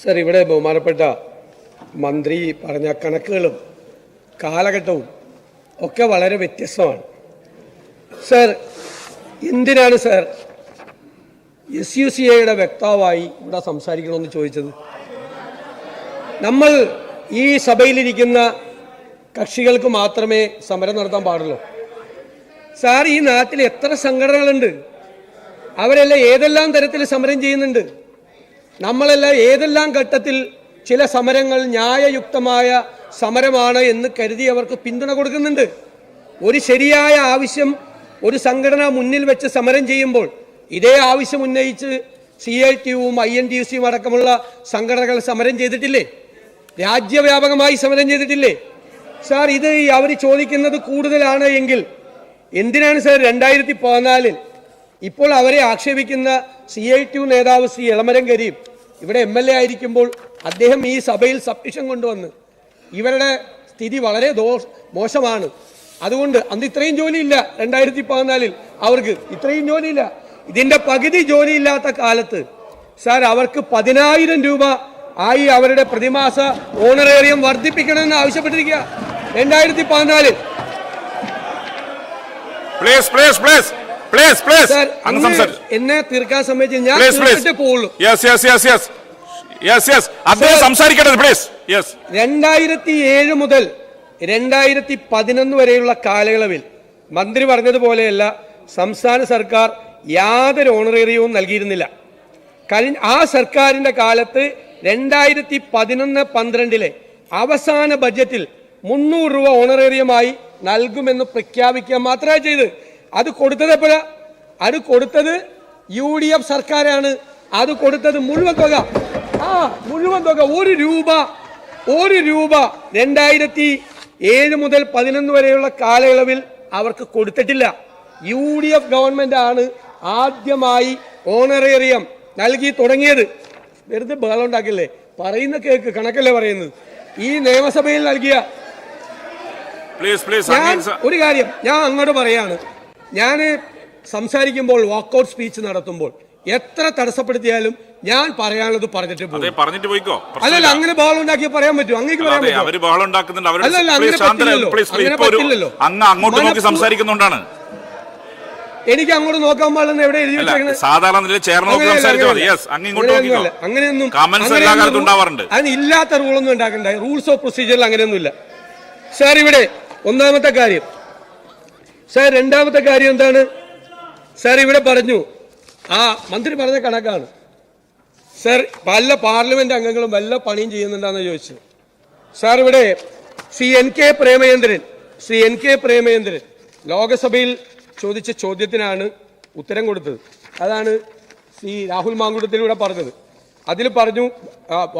Sir ഇവിടെ ബഹുമാനപ്പെട്ട മന്ത്രി പറഞ്ഞ കണക്കുകളും കാലഘട്ടവും ഒക്കെ വളരെ വ്യത്യസ്തമാണ്. സർ എന്തിനാണ് സർ എസ് യു സി ഐയുടെ വ്യക്താവായി ഇവിടെ സംസാരിക്കണമെന്ന് ചോദിച്ചത്? നമ്മൾ ഈ സഭയിലിരിക്കുന്ന കക്ഷികൾക്ക് മാത്രമേ സമരം നടത്താൻ പാടുള്ളൂ. സാർ ഈ നാട്ടിൽ എത്ര സംഘടനകളുണ്ട്? അവരെല്ലാം ഏതെല്ലാം തരത്തിൽ സമരം ചെയ്യുന്നുണ്ട്? നമ്മളെല്ലാം ഏതെല്ലാം ഘട്ടത്തിൽ ചില സമരങ്ങൾ ന്യായയുക്തമായ സമരമാണ് എന്ന് കരുതി അവർക്ക് പിന്തുണ കൊടുക്കുന്നുണ്ട്. ഒരു ശരിയായ ആവശ്യം ഒരു സംഘടന മുന്നിൽ വെച്ച് സമരം ചെയ്യുമ്പോൾ ഇതേ ആവശ്യം ഉന്നയിച്ച് സി ഐ ടിയും ഐ എൻ ടി യു സിയും അടക്കമുള്ള സംഘടനകൾ സമരം ചെയ്തിട്ടില്ലേ? രാജ്യവ്യാപകമായി സമരം ചെയ്തിട്ടില്ലേ? സാർ ഇത് അവർ ചോദിക്കുന്നത് കൂടുതലാണ് എങ്കിൽ എന്തിനാണ് സാർ രണ്ടായിരത്തി പതിനാലിൽ ഇപ്പോൾ അവരെ ആക്ഷേപിക്കുന്ന സി ഐ ടി നേതാവ് സി എളമരം കരീം ഇവിടെ എം എൽ എ ആയിരിക്കുമ്പോൾ അദ്ദേഹം ഈ സഭയിൽ സബ്മിഷൻ കൊണ്ടുവന്ന് ഇവരുടെ സ്ഥിതി വളരെ ദോഷ മോശമാണ്. അതുകൊണ്ട് അന്ന് ഇത്രയും ജോലിയില്ല രണ്ടായിരത്തി പതിനാലിൽ അവർക്ക്. ഇത്രയും ജോലിയില്ല. ഇതിന്റെ പകുതി ജോലിയില്ലാത്ത കാലത്ത് സാർ അവർക്ക് പതിനായിരം രൂപ ആയി അവരുടെ പ്രതിമാസ ഓണറേറിയം വർദ്ധിപ്പിക്കണമെന്ന് ആവശ്യപ്പെട്ടിരിക്കുക. രണ്ടായിരത്തി പതിനാലിൽ. Please please please please please അങ്ങ് സംസാരിച്ചു. എന്നെ തീർക്കാൻ സമ്മതിച്ച് ഞാൻ please please തീർത്തിട്ടേ yes yes yes yes yes yes അദ്ദേഹം. സംസാരിക്കട്ടെ പ്ലീസ് യെസ് രണ്ടായിരത്തി ഏഴ് മുതൽ രണ്ടായിരത്തി പതിനൊന്ന് വരെയുള്ള കാലയളവിൽ മന്ത്രി പറഞ്ഞതുപോലെയല്ല സംസ്ഥാന സർക്കാർ യാതൊരു ഓണറേറിയവും നൽകിയിരുന്നില്ല. കഴിഞ്ഞ ആ സർക്കാരിന്റെ കാലത്ത് രണ്ടായിരത്തി പതിനൊന്ന് പന്ത്രണ്ടിലെ അവസാന ബജറ്റിൽ മുന്നൂറ് രൂപ ഓണറേറിയമായി നൽകുമെന്ന് പ്രഖ്യാപിക്കുക മാത്രമേ ചെയ്ത് അത് കൊടുത്തത് എപ്പോഴാ? അത് കൊടുത്തത് യു ഡി എഫ് സർക്കാരാണ്. അത് കൊടുത്തത് മുഴുവൻ തുക. ആ മുഴുവൻ തുക. ഒരു രൂപ ഒരു രൂപ രണ്ടായിരത്തി ഏഴ് മുതൽ പതിനൊന്ന് വരെയുള്ള കാലയളവിൽ അവർക്ക് കൊടുത്തിട്ടില്ല. യു ഡി എഫ് ഗവൺമെന്റ് ആണ് ആദ്യമായി ഓണറേറിയം നൽകി തുടങ്ങിയത്. വെറുതെ ബഹളം ഉണ്ടാക്കില്ലേ? പറയുന്ന കേക്ക് കണക്കല്ലേ പറയുന്നത്? ഈ നിയമസഭയിൽ നൽകിയ ഒരു കാര്യം ഞാൻ അങ്ങോട്ട് പറയാണ്. ഞാൻ സംസാരിക്കുമ്പോൾ വാക്കൗട്ട് സ്പീച്ച് നടത്തുമ്പോൾ എത്ര തടസ്സപ്പെടുത്തിയാലും ഞാൻ പറയാനുള്ളത് പറഞ്ഞിട്ട് പോകും. പറഞ്ഞിട്ട് പോയിക്കോ. അല്ലല്ല അങ്ങനെ ബഹളം ഉണ്ടാക്കി പറയാൻ പറ്റും അങ്ങേക്ക് പറയാൻ പറ്റും അവർ ബഹളം ഉണ്ടാക്കുന്നുണ്ട്. അല്ലല്ല, അങ്ങനെ. പറ്റില്ലല്ലോ. അങ്ങ് അങ്ങോട്ട് നോക്കി സംസാരിക്കുന്നുണ്ടാണ്. എനിക്ക് അങ്ങോട്ട് നോക്കാൻ പാടില്ലെന്ന് എവിടെ എഴുതി വെച്ചേക്കണേ? സാധാരണ നിലയിൽ ചേർന്ന് നോക്കി സംസാരിച്ചാൽ മതി. യെസ് അങ്ങ് ഇങ്ങോട്ട് നോക്കിക്കോ. അങ്ങനെയൊന്നും കമന്റ്സ് എല്ലാ അങ്ങനെയൊന്നും കാലത്തും ഉണ്ടാവാറുണ്ട്. അതിന് ഇല്ലാത്ത റൂളൊന്നും ഉണ്ടാക്കണ്ട. റൂൾസ് ഓഫ് പ്രൊസീജിയറിൽ അങ്ങനെയൊന്നുമില്ല. സാർ ഇവിടെ ഒന്നാമത്തെ കാര്യം. സാർ രണ്ടാമത്തെ കാര്യം എന്താണ്? സാർ ഇവിടെ പറഞ്ഞു. ആ മന്ത്രി പറഞ്ഞ കണക്കാണ്. സാർ പല പാർലമെന്റ് അംഗങ്ങളും വല്ല പണിയും ചെയ്യുന്നുണ്ടെന്ന് ചോദിച്ചു. സാർ ഇവിടെ C N K Premachandran Shri N K Premachandran ലോകസഭയിൽ ചോദിച്ച ചോദ്യത്തിനാണ് ഉത്തരം കൊടുത്തത്. അതാണ് സി രാഹുൽ മാങ്കുടത്തിലൂടെ പറഞ്ഞത്. അതിൽ പറഞ്ഞു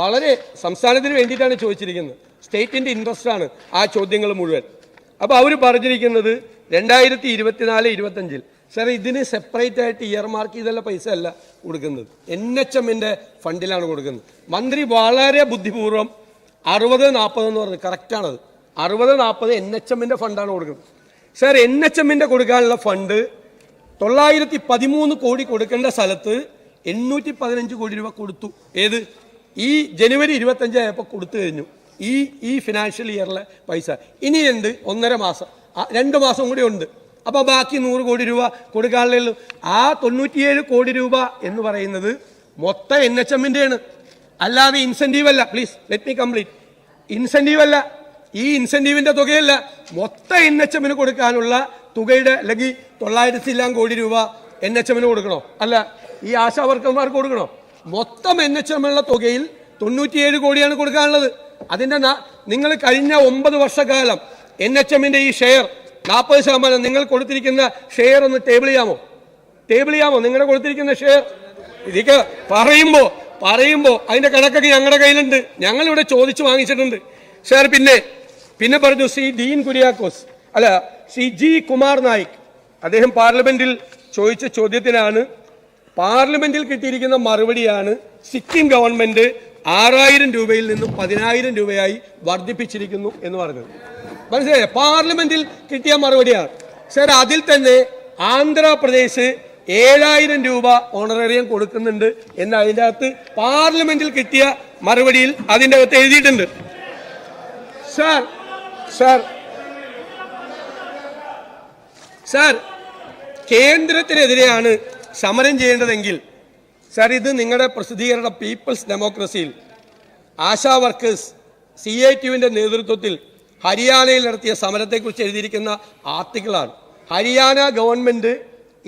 വളരെ സംസ്ഥാനത്തിന് വേണ്ടിയിട്ടാണ് ചോദിച്ചിരിക്കുന്നത്. സ്റ്റേറ്റിന്റെ ഇൻട്രസ്റ്റ് ആണ് ആ ചോദ്യങ്ങൾ മുഴുവൻ. അപ്പോൾ അവർ പറഞ്ഞിരിക്കുന്നത് രണ്ടായിരത്തി ഇരുപത്തിനാല് ഇരുപത്തഞ്ചിൽ സാർ ഇതിന് സെപ്പറേറ്റ് ആയിട്ട് ഇയർ മാർക്ക് ചെയ്തുള്ള പൈസ അല്ല കൊടുക്കുന്നത്. എൻ എച്ച് എമ്മിന്റെ ഫണ്ടിലാണ് കൊടുക്കുന്നത്. മന്ത്രി വളരെ ബുദ്ധിപൂർവം അറുപത് നാൽപ്പത് എന്ന് പറഞ്ഞത് കറക്റ്റാണത് അറുപത് നാൽപ്പത് എൻ എച്ച് എമ്മിന്റെ ഫണ്ടാണ് കൊടുക്കുന്നത്. സാർ എൻ എച്ച് എമ്മിന്റെ കൊടുക്കാനുള്ള ഫണ്ട് തൊള്ളായിരത്തി പതിമൂന്ന് കോടി കൊടുക്കേണ്ട സ്ഥലത്ത് എണ്ണൂറ്റി പതിനഞ്ച് കോടി രൂപ കൊടുത്തു. ഏത്? ഈ ജനുവരി ഇരുപത്തഞ്ചായപ്പോൾ കൊടുത്തു കഴിഞ്ഞു. ഈ ഈ ഫിനാൻഷ്യൽ ഇയറിലെ പൈസ. ഇനിയുണ്ട് ഒന്നര മാസം. രണ്ട് മാസം കൂടി ഉണ്ട്. അപ്പോൾ ബാക്കി നൂറ് കോടി രൂപ കൊടുക്കാനുള്ള ആ തൊണ്ണൂറ്റിയേഴ് കോടി രൂപ എന്ന് പറയുന്നത് മൊത്തം എൻ എച്ച് എമ്മിന്റെയാണ് അല്ലാതെ ഇൻസെന്റീവ് അല്ല. Please let me complete incentive അല്ല. ഈ ഇൻസെന്റീവിന്റെ തുകയല്ല. മൊത്തം എൻ എച്ച് എമ്മിന് കൊടുക്കാനുള്ള തുകയുടെ അല്ലെങ്കിൽ തൊള്ളായിരത്തി എല്ലാം കോടി രൂപ എൻ എച്ച് എമ്മിന് കൊടുക്കണോ? അല്ല. ഈ ആശാ വർക്കർമാർക്ക് കൊടുക്കണോ? മൊത്തം എൻ എച്ച് എമ്മിനുള്ള തുകയിൽ തൊണ്ണൂറ്റിയേഴ് കോടിയാണ് കൊടുക്കാനുള്ളത്. അതിന്റെ നിങ്ങൾ കഴിഞ്ഞ ഒമ്പത് വർഷക്കാലം എൻ എച്ച് എമ്മിന്റെ ഈ ഷെയർ നാൽപ്പത് ശതമാനം നിങ്ങൾ കൊടുത്തിരിക്കുന്ന ഷെയർ ഒന്ന് ടേബിൾ ചെയ്യാമോ? ടേബിൾ ചെയ്യാമോ? നിങ്ങളുടെ കൊടുത്തിരിക്കുന്ന ഷെയർ? ഇതൊക്കെ പറയുമ്പോ പറയുമ്പോ അതിന്റെ കണക്കൊക്കെ ഞങ്ങളുടെ കയ്യിലുണ്ട്. ഞങ്ങൾ ഇവിടെ ചോദിച്ചു വാങ്ങിച്ചിട്ടുണ്ട്. സാർ പിന്നെ പിന്നെ പറഞ്ഞു സി ഡീൻ കുര്യാക്കോസ് അല്ല സി ജി കുമാർ നായിക്. അദ്ദേഹം പാർലമെന്റിൽ ചോദിച്ച ചോദ്യത്തിനാണ് പാർലമെന്റിൽ കിട്ടിയിരിക്കുന്ന മറുപടിയാണ് സിക്കിം ഗവൺമെന്റ് ആറായിരം രൂപയിൽ നിന്നും പതിനായിരം രൂപയായി വർദ്ധിപ്പിച്ചിരിക്കുന്നു എന്ന് പറഞ്ഞത്. മനസ്സിലായോ പാർലമെന്റിൽ കിട്ടിയ മറുപടിയാണ്. സർ അതിൽ തന്നെ ആന്ധ്രാപ്രദേശ് ഏഴായിരം രൂപ ഓണറേറിയം കൊടുക്കുന്നുണ്ട് എന്ന് അതിന്റെ അകത്ത് പാർലമെന്റിൽ കിട്ടിയ മറുപടിയിൽ അതിന്റെ അകത്ത് എഴുതിയിട്ടുണ്ട്. സാർ സാർ സാർ കേന്ദ്രത്തിനെതിരെയാണ് സമരം ചെയ്യേണ്ടതെങ്കിൽ സാർ ഇത് നിങ്ങളുടെ പ്രസിദ്ധീകരണ പീപ്പിൾസ് ഡെമോക്രസിയിൽ ആശാ വർക്കേഴ്സ് സി ഐ ടിയുവിന്റെ നേതൃത്വത്തിൽ ഹരിയാനയിൽ നടത്തിയ സമരത്തെക്കുറിച്ച് എഴുതിയിരിക്കുന്ന ആർട്ടിക്കിളാണ്. ഹരിയാന ഗവൺമെന്റ്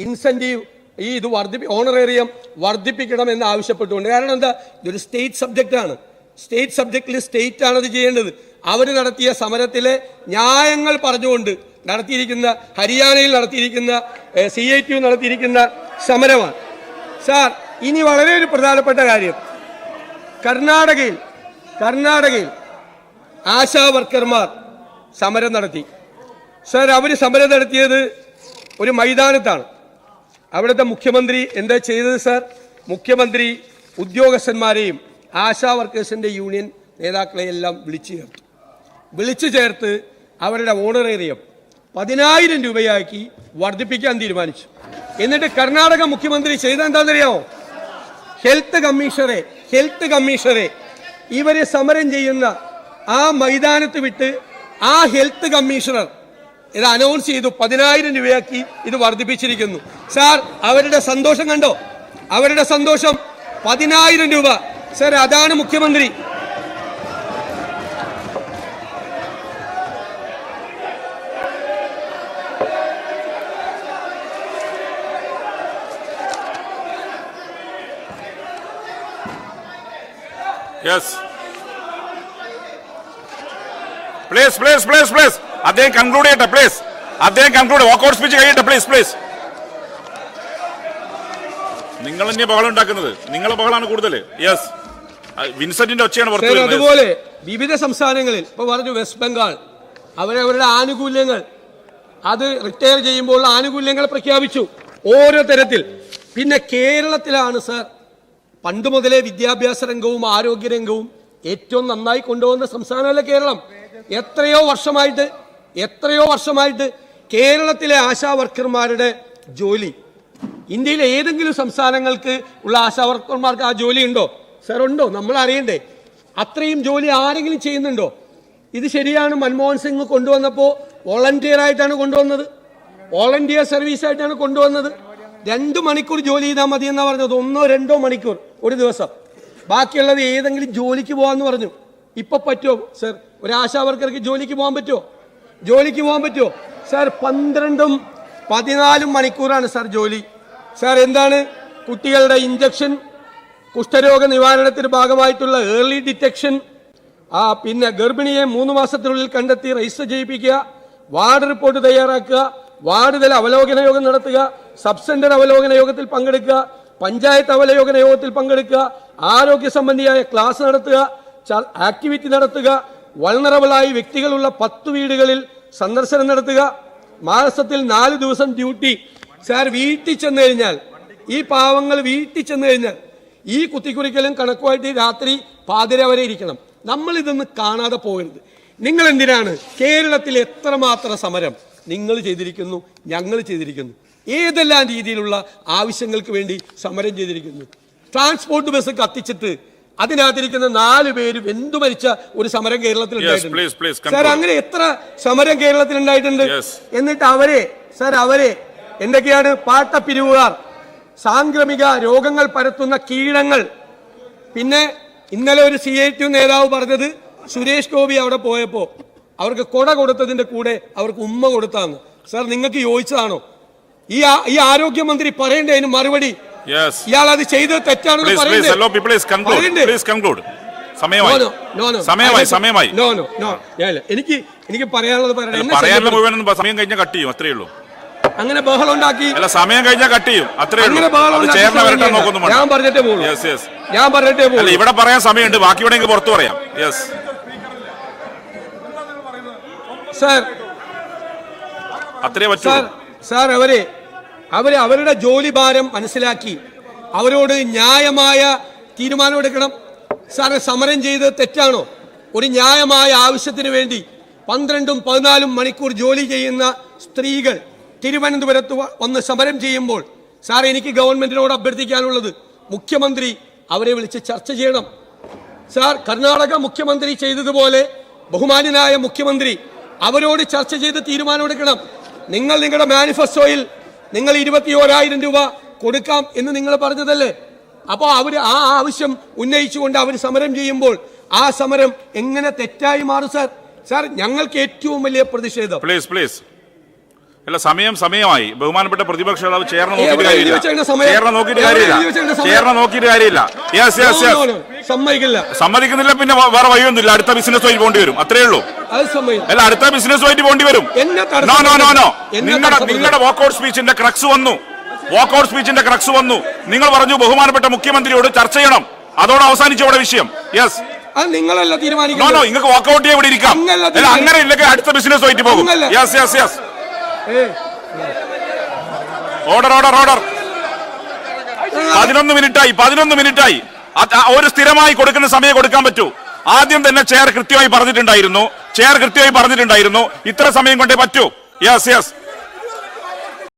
ഇൻസെന്റീവ് ഈ ഇത് വർദ്ധിപ്പി ഓണറേറിയം വർദ്ധിപ്പിക്കണം എന്ന് ആവശ്യപ്പെട്ടുകൊണ്ട് കാരണം എന്താ? ഇതൊരു സ്റ്റേറ്റ് സബ്ജക്റ്റാണ് സ്റ്റേറ്റ് സബ്ജക്റ്റിൽ സ്റ്റേറ്റ് ആണ് ചെയ്യേണ്ടത്. അവർ നടത്തിയ സമരത്തിലെ ന്യായങ്ങൾ പറഞ്ഞുകൊണ്ട് നടത്തിയിരിക്കുന്ന ഹരിയാനയിൽ നടത്തിയിരിക്കുന്ന സി ഐ ടി നടത്തിയിരിക്കുന്ന സമരമാണ്. സാർ ഇനി വളരെ ഒരു പ്രധാനപ്പെട്ട കാര്യം. കർണാടകയിൽ കർണാടകയിൽ ആശാ വർക്കർമാർ സമരം നടത്തി. സർ അവർ സമരം നടത്തിയത് ഒരു മൈതാനത്താണ്. അവിടുത്തെ മുഖ്യമന്ത്രി എന്താ ചെയ്തത് സർ? മുഖ്യമന്ത്രി ഉദ്യോഗസ്ഥന്മാരെയും ആശാ വർക്കേഴ്സിന്റെ യൂണിയൻ നേതാക്കളെയെല്ലാം വിളിച്ചു ചേർത്തു. വിളിച്ചു ചേർത്ത് അവരുടെ ഓണറേറിയം പതിനായിരം രൂപയാക്കി വർദ്ധിപ്പിക്കാൻ തീരുമാനിച്ചു. എന്നിട്ട് കർണാടക മുഖ്യമന്ത്രി ചെയ്ത എന്താണെന്നറിയാമോ? ഹെൽത്ത് കമ്മീഷണറെ ഹെൽത്ത് കമ്മീഷണറെ ഇവരെ സമരം ചെയ്യുന്ന ആ മൈതാനത്ത് വിട്ട് ആ ഹെൽത്ത് കമ്മീഷണർ ഇത് അനൗൺസ് ചെയ്തു പതിനായിരം രൂപയാക്കി ഇത് വർദ്ധിപ്പിച്ചിരിക്കുന്നു. സാർ അവരുടെ സന്തോഷം കണ്ടോ? അവരുടെ സന്തോഷം പതിനായിരം രൂപ. സാർ അതാണ് മുഖ്യമന്ത്രി. Yes please please please please അദ്ദേഹം കൺക്ലൂഡ് ചെയ്യട്ടെ പ്ലീസ് അദ്ദേഹം കൺക്ലൂഡ് വാക്കൗട്ട് സ്പീച്ച് കഴിയട്ടെ പ്ലീസ് പ്ലീസ് നിങ്ങൾ തന്നെ ബഹളം ഉണ്ടാക്കുന്നത്. നിങ്ങളെ ബഹളാണ് കൂടുതൽ യെസ് വിൻസെന്റിന്റെ ഒച്ചയാണ് പുറത്ത് അതുപോലെ വിവിധ സംസ്ഥാനങ്ങളിൽ ഇപ്പൊ പറഞ്ഞു വെസ്റ്റ് ബംഗാൾ അവരവരുടെ ആനുകൂല്യങ്ങൾ അത് റിട്ടയർ ചെയ്യുമ്പോൾ ആനുകൂല്യങ്ങൾ പ്രഖ്യാപിച്ചു. ഓരോ തരത്തിൽ. പിന്നെ കേരളത്തിലാണ് സർ പണ്ട് മുതലേ വിദ്യാഭ്യാസ രംഗവും ആരോഗ്യ രംഗവും ഏറ്റവും നന്നായി കൊണ്ടുപോകുന്ന സംസ്ഥാനമല്ല കേരളം. എത്രയോ വർഷമായിട്ട് എത്രയോ വർഷമായിട്ട് കേരളത്തിലെ ആശാ വർക്കർമാരുടെ ജോലി. ഇന്ത്യയിലെ ഏതെങ്കിലും സംസ്ഥാനങ്ങൾക്ക് ഉള്ള ആശാ വർക്കർമാർക്ക് ആ ജോലി ഉണ്ടോ? സർ ഉണ്ടോ? നമ്മൾ അറിയണ്ടേ. അത്രയും ജോലി ആരെങ്കിലും ചെയ്യുന്നുണ്ടോ? ഇത് ശരിയാണ് മൻമോഹൻ സിംഗ് കൊണ്ടുവന്നപ്പോൾ വോളണ്ടിയർ ആയിട്ടാണ് കൊണ്ടുവന്നത്. വോളണ്ടിയർ സർവീസ് ആയിട്ടാണ് കൊണ്ടുവന്നത്. രണ്ട് മണിക്കൂർ ജോലി ചെയ്താൽ മതി എന്നാണ് പറഞ്ഞത്. ഒന്നോ രണ്ടോ മണിക്കൂർ ഒരു ദിവസം. ബാക്കിയുള്ളത് ഏതെങ്കിലും ജോലിക്ക് പോകാന്ന് പറഞ്ഞു. ഇപ്പൊ പറ്റുമോ സർ ഒരു ആശാ വർക്കർക്ക് ജോലിക്ക് പോകാൻ പറ്റുമോ ജോലിക്ക് പോകാൻ പറ്റുമോ സാർ പന്ത്രണ്ടും പതിനാലും മണിക്കൂറാണ് സർ ജോലി. സർ എന്താണ് കുട്ടികളുടെ ഇഞ്ചക്ഷൻ കുഷ്ഠരോഗ നിവാരണത്തിന് ഭാഗമായിട്ടുള്ള ഏർലി ഡിറ്റക്ഷൻ ആ പിന്നെ ഗർഭിണിയെ മൂന്ന് മാസത്തിനുള്ളിൽ കണ്ടെത്തി രജിസ്റ്റർ ചെയ്യിപ്പിക്കുക വാർഡ് റിപ്പോർട്ട് തയ്യാറാക്കുക വാർഡ് തല അവലോകന യോഗം നടത്തുക സബ് സെന്റർ അവലോകന യോഗത്തിൽ പങ്കെടുക്കുക പഞ്ചായത്ത് അവലോകന യോഗത്തിൽ പങ്കെടുക്കുക ആരോഗ്യ സംബന്ധിയായ ക്ലാസ് നടത്തുക ആക്ടിവിറ്റി നടത്തുക വൾണറബിളായി വ്യക്തികളുള്ള പത്ത് വീടുകളിൽ സന്ദർശനം നടത്തുക. മാസത്തിൽ നാല് ദിവസം ഡ്യൂട്ടി. സാർ വീട്ടിൽ ചെന്ന് കഴിഞ്ഞാൽ ഈ പാവങ്ങൾ വീട്ടിൽ ചെന്ന് കഴിഞ്ഞാൽ ഈ കുത്തിക്കുറിക്കലും കണക്കുമായിട്ട് രാത്രി പാതിര വരെ ഇരിക്കണം. നമ്മൾ ഇതൊന്ന് കാണാതെ പോകരുത്. നിങ്ങൾ എന്തിനാണ് കേരളത്തിൽ എത്രമാത്രം സമരം നിങ്ങൾ ചെയ്തിരിക്കുന്നു ഞങ്ങൾ ചെയ്തിരിക്കുന്നു. ഏതെല്ലാം രീതിയിലുള്ള ആവശ്യങ്ങൾക്ക് വേണ്ടി സമരം ചെയ്തിരിക്കുന്നു. ട്രാൻസ്പോർട്ട് ബസ് കത്തിച്ചിട്ട് അതിനകത്തിരിക്കുന്ന നാല് പേര് എന്തു മരിച്ച ഒരു സമരം കേരളത്തിൽ ഉണ്ടായിട്ടുണ്ട്? സാർ അങ്ങനെ എത്ര സമരം കേരളത്തിൽ ഉണ്ടായിട്ടുണ്ട്? എന്നിട്ട് അവരെ സാർ അവരെ എന്തൊക്കെയാണ്? പാട്ടപ്പിരിവുകാർ സാംക്രമിക രോഗങ്ങൾ പരത്തുന്ന കീടങ്ങൾ. പിന്നെ ഇന്നലെ ഒരു സി ഐ ടി നേതാവ് പറഞ്ഞത് സുരേഷ് ഗോപി അവിടെ പോയപ്പോ അവർക്ക് കൊട കൊടുത്തതിന്റെ കൂടെ അവർക്ക് ഉമ്മ കൊടുത്താന്ന്. സാർ നിങ്ങൾക്ക് യോജിച്ചതാണോ? ഈ ഈ ആരോഗ്യമന്ത്രി പറയണ്ടേ അതിന് മറുപടി? ഇയാൾ അത് ചെയ്തത് തെറ്റാണെന്ന് പറയണ്ടേ. എനിക്ക് എനിക്ക് പറയാനുള്ളത് സമയം കഴിഞ്ഞാൽ കട്ട് ചെയ്യും അത്രേ ഉള്ളൂ. അങ്ങനെ ബഹളം ഉണ്ടാക്കി. അല്ല സമയം കഴിഞ്ഞാൽ കട്ട് ചെയ്യും അത്രേ ഉള്ളൂ. അങ്ങനെ ബഹളം ഞാൻ പറഞ്ഞിട്ടേ യെസ് ഞാൻ പറഞ്ഞിട്ടേ പോകുള്ളൂ ഇവിടെ പറയാൻ സമയമുണ്ട്. ബാക്കി ഇവിടെ പുറത്തു പറയാം. യെസ് സാർ അത്രേ പറ്റൂ സാർ അവരെ അവർ അവരുടെ ജോലി ഭാരം മനസ്സിലാക്കി. അവരോട് ന്യായമായ തീരുമാനം എടുക്കണം. സാറ് സമരം ചെയ്ത് തെറ്റാണോ? ഒരു ന്യായമായ ആവശ്യത്തിന് വേണ്ടി പന്ത്രണ്ടും പതിനാലും മണിക്കൂർ ജോലി ചെയ്യുന്ന സ്ത്രീകൾ തിരുവനന്തപുരത്ത് വന്ന് സമരം ചെയ്യുമ്പോൾ സാർ എനിക്ക് ഗവൺമെന്റിനോട് അഭ്യർത്ഥിക്കാനുള്ളത് മുഖ്യമന്ത്രി അവരെ വിളിച്ച് ചർച്ച ചെയ്യണം. സാർ കർണാടക മുഖ്യമന്ത്രി ചെയ്തതുപോലെ ബഹുമാനനായ മുഖ്യമന്ത്രി അവരോട് ചർച്ച ചെയ്ത് തീരുമാനമെടുക്കണം നിങ്ങൾ നിങ്ങളുടെ മാനിഫെസ്റ്റോയിൽ നിങ്ങൾ ഇരുപത്തി ഓരായിരം രൂപ കൊടുക്കാം എന്ന് നിങ്ങൾ പറഞ്ഞതല്ലേ? അപ്പോൾ അവർ ആ ആവശ്യം ഉന്നയിച്ചുകൊണ്ട് അവർ സമരം ചെയ്യുമ്പോൾ ആ സമരം എങ്ങനെ തെറ്റായി മാറും സാർ? സാർ ഞങ്ങൾക്ക് ഏറ്റവും വലിയ പ്രതിഷേധം. പ്ലീസ് പ്ലീസ് അല്ല സമയം സമയമായി. ബഹുമാനപ്പെട്ട പ്രതിപക്ഷ നേതാവ് ചേർന്ന് നോക്കിയിട്ട് കാര്യമില്ല? ചേർന്ന് നോക്കിയിട്ട് കാര്യമില്ല? ചേർന്ന് നോക്കിയിട്ട് യെസ് യെസ് യെസ്. സമ്മതിക്കില്ല. സമ്മതിക്കുന്നില്ല പിന്നെ വേറെ വഴിയൊന്നുമില്ല. അടുത്ത ബിസിനസ് വഴി പോകേണ്ടി വരും. അത്രേ ഉള്ളൂ. അല്ല അടുത്ത ബിസിനസ് വൈറ്റ് പോണ്ടി വരും. നോ നോ നോ നോ നിങ്ങളുടെ. നിങ്ങളുടെ വാക്കൗട്ട് സ്പീച്ചിന്റെ ക്രക്സ് വന്നു. വാക്കൗട്ട് സ്പീച്ചിന്റെ ക്രക്സ് വന്നു. നിങ്ങൾ പറഞ്ഞു ബഹുമാനപ്പെട്ട മുഖ്യമന്ത്രിയോട് ചർച്ച ചെയ്യണം. അതോടെ അവസാനിച്ചു അവിടെ വിഷയം. യെസ് അത് നിങ്ങളല്ല തീരുമാനിക്കുന്നത്. നിങ്ങൾക്ക് വാക്കൗട്ട് ചെയ്യാൻ ഇവിടെ ഇരിക്കാം. അല്ല അങ്ങനെ ഇല്ലെങ്കിൽ അടുത്ത ബിസിനസ് വൈറ്റ് പോകും. Yes yes yes. Order order order പതിനൊന്ന് മിനിറ്റായി പതിനൊന്ന് മിനിറ്റായി ഒരു സ്ഥിരമായി കൊടുക്കുന്ന സമയം കൊടുക്കാൻ പറ്റൂ. ആദ്യം തന്നെ ചെയർ കൃത്യമായി പറഞ്ഞിട്ടുണ്ടായിരുന്നു. ചെയർ കൃത്യമായി പറഞ്ഞിട്ടുണ്ടായിരുന്നു. ഇത്ര സമയം കൊണ്ടേ പറ്റൂ. Yes yes